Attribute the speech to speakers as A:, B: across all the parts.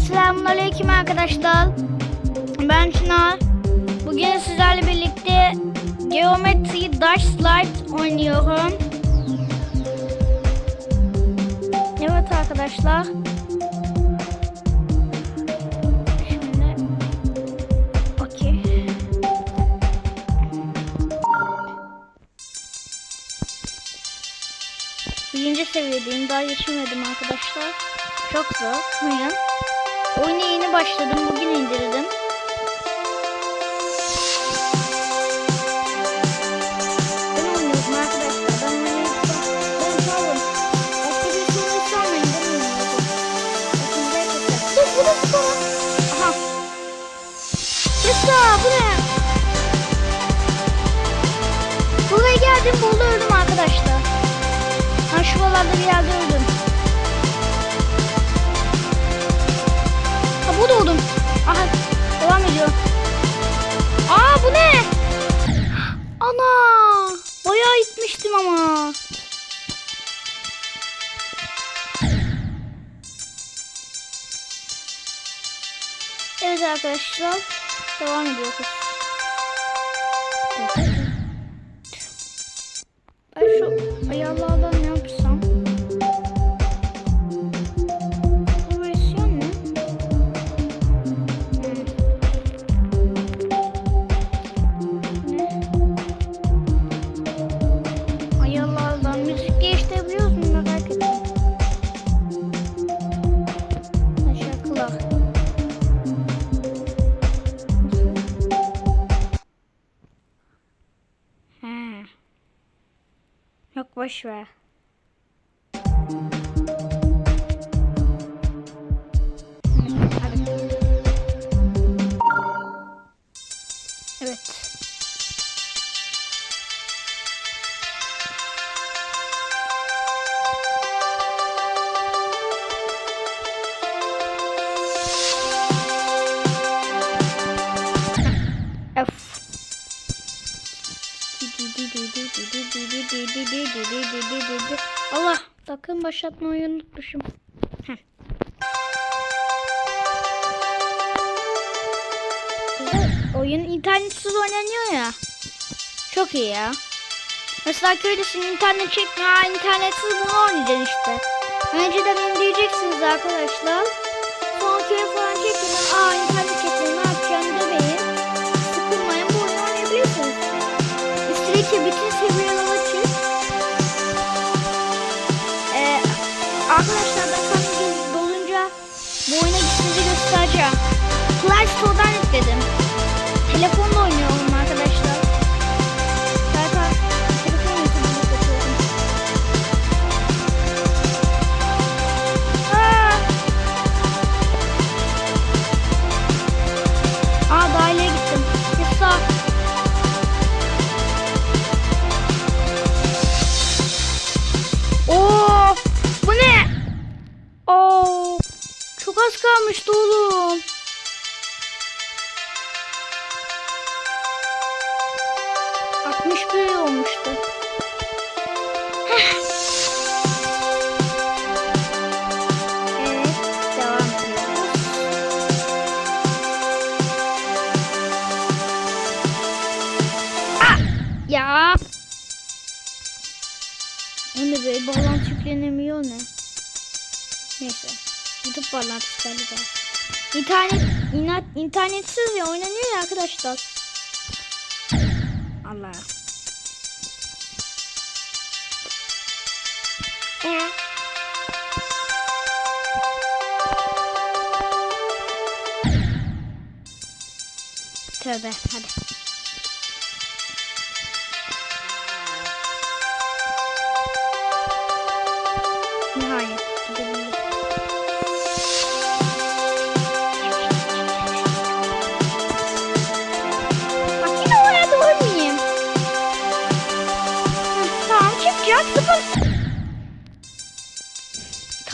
A: selamünaleyküm arkadaşlar. Ben Çınar. Bugün sizlerle birlikte Geometry Dash Slide oynuyorum. Evet arkadaşlar. Şimdi okey. Birinci seviyedeyim. Daha geçemedim arkadaşlar. Çok zor. Oyun. Oyuna yeni başladım. Bugün indirdim. Buraya geldim. Burada arkadaşlar. Ha şuralarda bir yerde öldüm. Da oldum. Aha devam ediyor. Aa bu ne? Ana bayağı gitmiştim ama. Evet arkadaşlar devam ediyoruz. Ben şu ayarlardan Yok Allah takım başlatmayı unutmuşum. Oyun internetsiz oynanıyor ya. Çok iyi ya. Mesela köydesin internet çekmiyor. İnternetsiz bunu oynayacaksın işte. Önceden indireceksiniz arkadaşlar. Sonra köye falan çekin. Aa 祝大人。60 bir olmuştu. Heh. Ah, ya. O ne be bağlantı ne? Neyse. YouTube bağlantısı galiba. İnternet, inat, internetsiz ya oynanıyor ya arkadaşlar. Allah. Tövbe hadi. Nihayet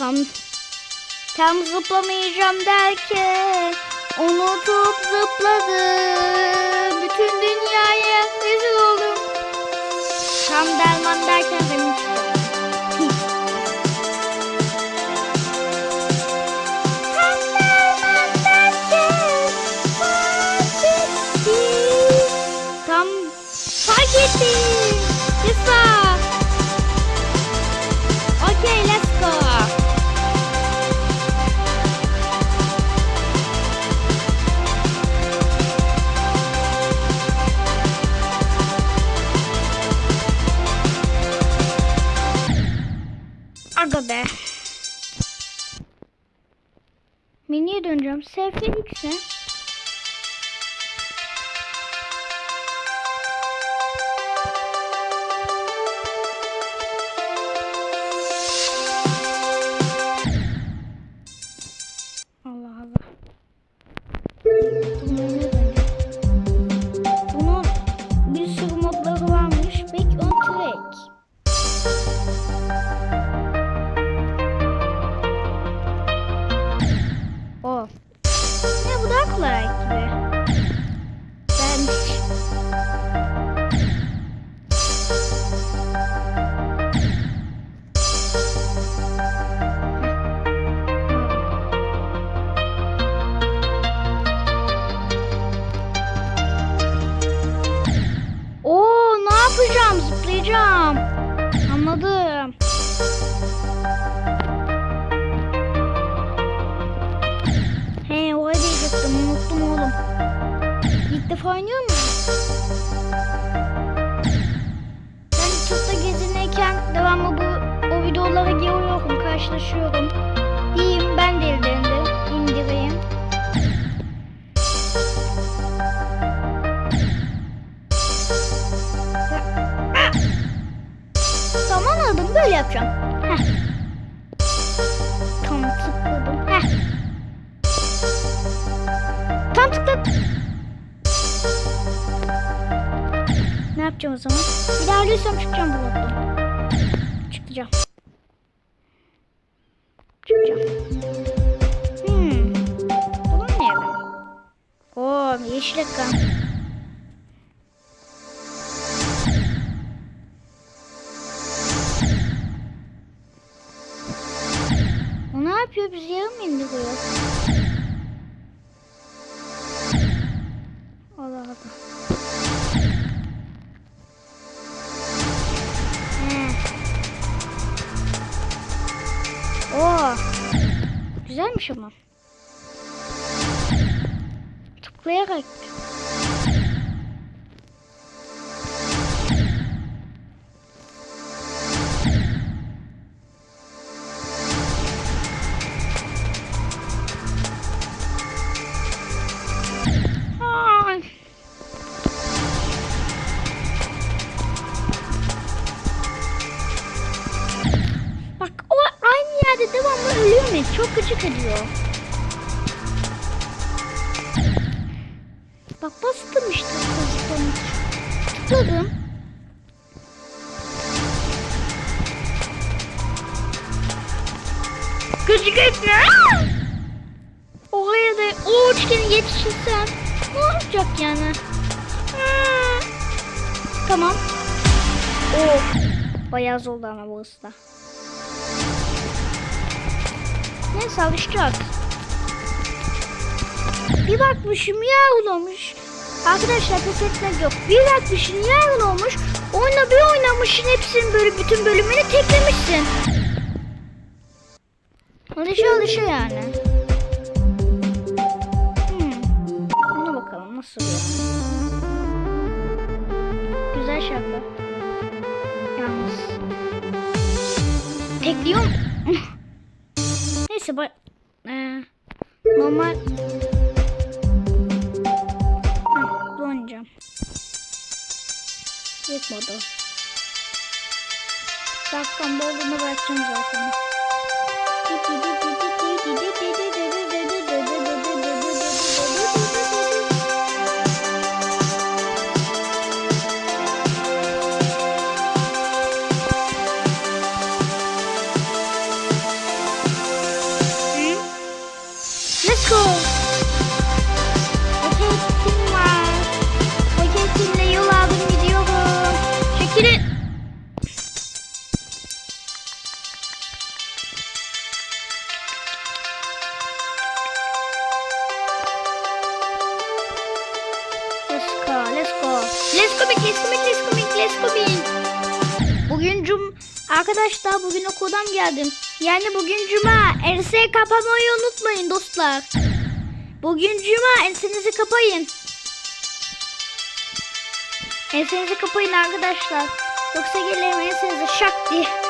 A: tam tam zıplamayacağım derken unutup zıpladım. Bütün dünyaya rezil oldum. Tam derman derken benim Tam fark ettim. Mini'ye döneceğim. SFX'e. Ne oynuyor mu? Ben YouTube'da gezinirken devamlı bu o videolara giriyorum, karşılaşıyorum. Diyeyim ben de ellerinde indireyim. Tamam anladım böyle yapacağım. Heh. Tam tıkladım. Heh. Tam tıkladım. Yapacağım o zaman? Bir çıkacağım bu bloktan. Çıkacağım. Çıkacağım. Hmm. Bunun ne ya? Oo yeşil ekran. Güzelmiş ama. Tıklayarak. Mu? Çok gıcık ediyor. Bak bastım işte bastım. Tıkladım. Gıcık etme. Oraya da o üçgeni yetişirsem ne olacak yani? Tamam. Oh. Bayağı oldu ama bu ısta. Neyse alışacak. Bir bakmışım yavrulamış. Arkadaşlar pes etmek yok. Bir bakmışım yavrulamış. Oyna bir oynamışsın hepsinin böyle bütün bölümünü teklemişsin. Alışa alışa yani. Hmm. Buna bakalım nasıl oluyor. Güzel şarkı. Yalnız. Tekliyorum. Neyse ba- ee, normal Heh. İlk modu. Dakikam dolduğunda bırakacağım zaten. Hı? Let's go, let's go. Let's go back, let's go back, let's go back. Bugün cum arkadaşlar bugün okuldan geldim. Yani bugün cuma. Enseyi kapamayı unutmayın dostlar. Bugün cuma ensenizi kapayın. Ensenizi kapayın arkadaşlar. Yoksa gelirim ensenize şak diye.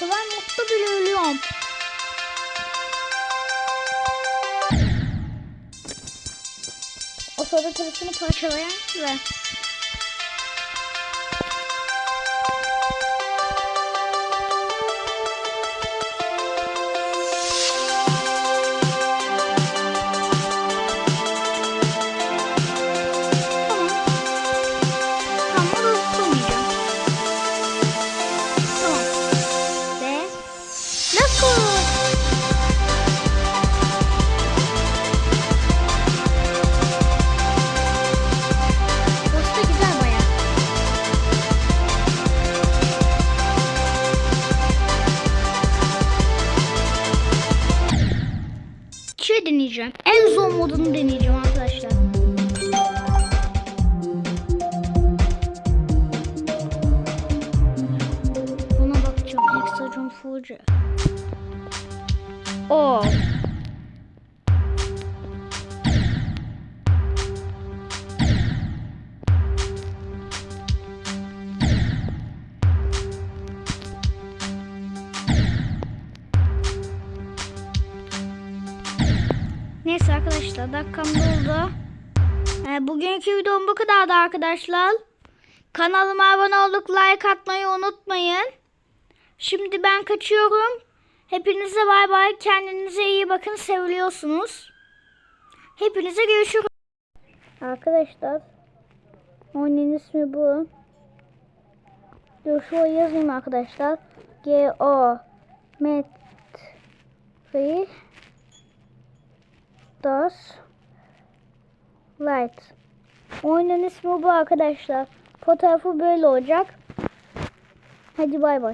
A: Kolay modda bile ölüyorum. O soda kırısını parçalayan ve Şey deneyeceğim. En zor modunu deneyeceğim arkadaşlar. Buna bakacağım. Hexagon Fuji. O. Neyse arkadaşlar dakikam doldu. Ee, bugünkü videom bu kadardı arkadaşlar. Kanalıma abone olup like atmayı unutmayın. Şimdi ben kaçıyorum. Hepinize bay bay. Kendinize iyi bakın. Seviliyorsunuz. Hepinize görüşürüz. Arkadaşlar. Oyunun ismi bu. Dur şuraya yazayım arkadaşlar. G O M T Das Light. Oyunun ismi bu arkadaşlar. Fotoğrafı böyle olacak. Hadi bay bay.